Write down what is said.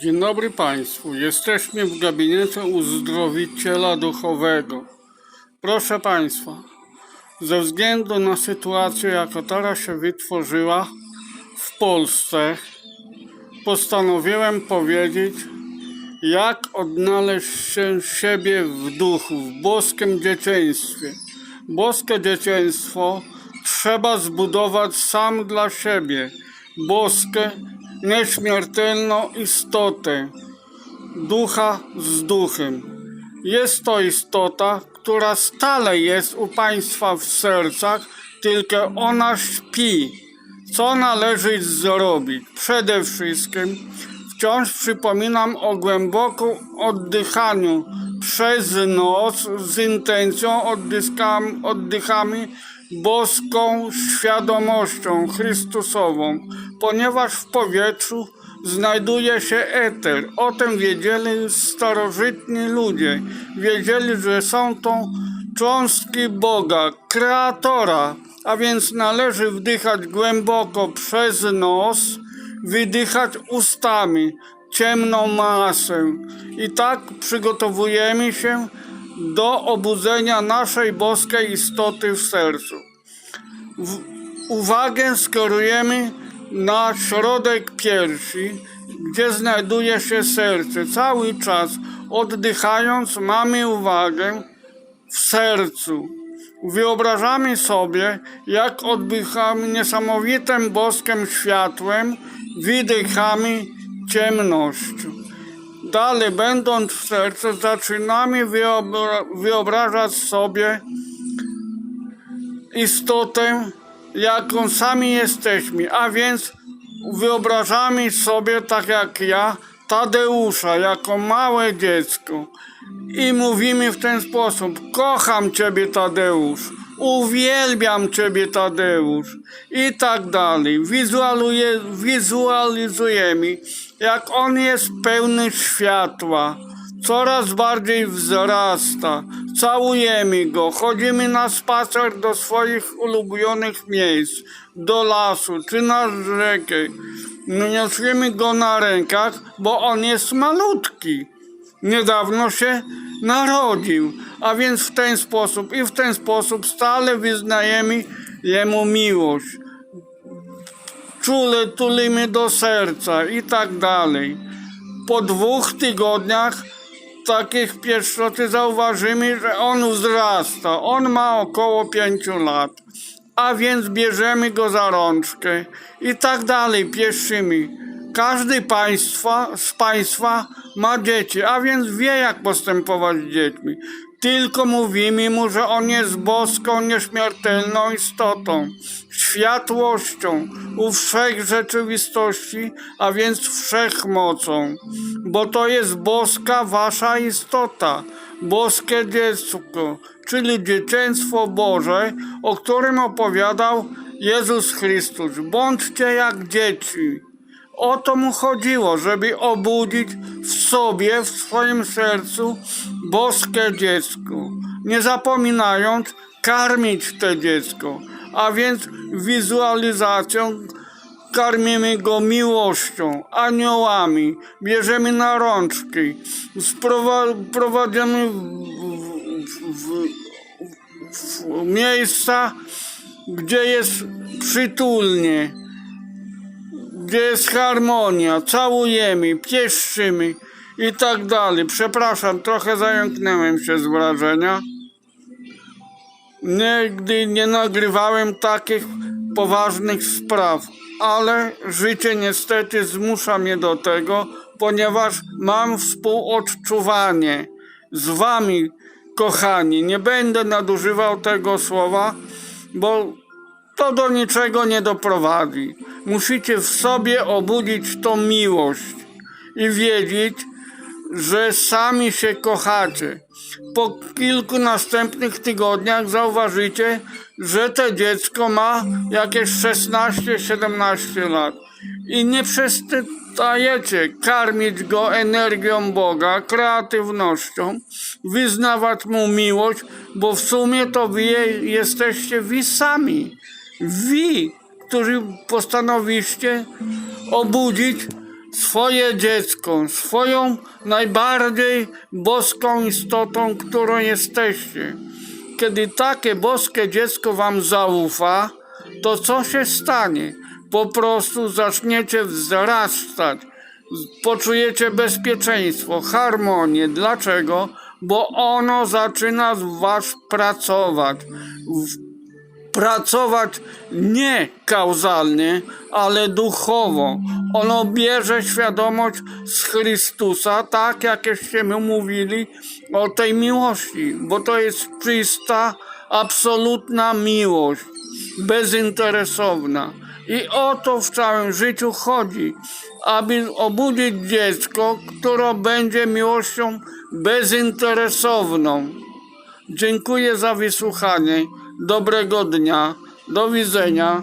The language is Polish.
Dzień dobry Państwu. Jesteśmy w gabinecie uzdrowiciela duchowego. Proszę Państwa, ze względu na sytuację, jaka teraz się wytworzyła w Polsce, postanowiłem powiedzieć, jak odnaleźć się siebie w duchu, w boskim dzieciństwie. Boskie dzieciństwo trzeba zbudować sam dla siebie. Boskie, nieśmiertelną istotę, ducha z duchem. Jest to istota, która stale jest u Państwa w sercach, tylko ona śpi. Co należy zrobić? Przede wszystkim wciąż przypominam o głębokim oddychaniu przez nos z intencją oddycham, oddychamy boską świadomością Chrystusową, ponieważ w powietrzu znajduje się eter. O tym wiedzieli starożytni ludzie. Wiedzieli, że są to cząstki Boga, Kreatora, a więc należy wdychać głęboko przez nos, wydychać ustami ciemną masę. I tak przygotowujemy się do obudzenia naszej boskiej istoty w sercu. W, uwagę skierujemy na środek piersi, gdzie znajduje się serce. Cały czas oddychając mamy uwagę w sercu. Wyobrażamy sobie, jak oddychamy niesamowitym boskim światłem, wydychamy ciemnością. Dalej, będąc w sercu, zaczynamy wyobra- wyobrażać sobie istotę, jaką sami jesteśmy, a więc wyobrażamy sobie, tak jak ja, Tadeusza jako małe dziecko i mówimy w ten sposób: Kocham Ciebie, Tadeusz, uwielbiam Ciebie, Tadeusz, i tak dalej. Wizualuje, wizualizujemy, jak on jest pełny światła, coraz bardziej wzrasta. Całujemy go, chodzimy na spacer do swoich ulubionych miejsc, do lasu czy na rzekę. Niosimy go na rękach, bo on jest malutki. Niedawno się narodził, a więc w ten sposób i w ten sposób stale wyznajemy Jemu miłość. Czule tulimy do serca i tak dalej. Po dwóch tygodniach takich pieszczoty zauważymy, że on wzrasta. On ma około pięciu lat. A więc bierzemy go za rączkę i tak dalej pieszymy. Każdy państwa, z państwa ma dzieci, a więc wie jak postępować z dziećmi. Tylko mówimy mu, że on jest boską, nieśmiertelną istotą, światłością u wszech rzeczywistości, a więc wszechmocą, bo to jest boska wasza istota, boskie dziecko, czyli dzieciństwo Boże, o którym opowiadał Jezus Chrystus. Bądźcie jak dzieci. O to mu chodziło, żeby obudzić w sobie, w swoim sercu boskie dziecko, nie zapominając karmić to dziecko, a więc wizualizacją karmimy go miłością, aniołami, bierzemy na rączki, prowadzimy w, w, w, w miejsca, gdzie jest przytulnie gdzie jest harmonia, całujemy, pieszczymy i tak dalej. Przepraszam, trochę zająknąłem się z wrażenia. Nigdy nie nagrywałem takich poważnych spraw, ale życie niestety zmusza mnie do tego, ponieważ mam współodczuwanie z wami, kochani. Nie będę nadużywał tego słowa, bo to do niczego nie doprowadzi. Musicie w sobie obudzić tą miłość i wiedzieć, że sami się kochacie. Po kilku następnych tygodniach zauważycie, że to dziecko ma jakieś 16-17 lat i nie przestajecie karmić go energią Boga, kreatywnością, wyznawać mu miłość, bo w sumie to wy jesteście wy sami. Wy, którzy postanowiliście obudzić swoje dziecko, swoją najbardziej boską istotą, którą jesteście. Kiedy takie boskie dziecko wam zaufa, to co się stanie? Po prostu zaczniecie wzrastać, poczujecie bezpieczeństwo, harmonię. Dlaczego? Bo ono zaczyna w was pracować. Pracować nie kauzalnie, ale duchowo. Ono bierze świadomość z Chrystusa, tak jakście my mówili o tej miłości, bo to jest czysta, absolutna miłość, bezinteresowna. I o to w całym życiu chodzi, aby obudzić dziecko, które będzie miłością bezinteresowną. Dziękuję za wysłuchanie. Dobrego dnia. Do widzenia.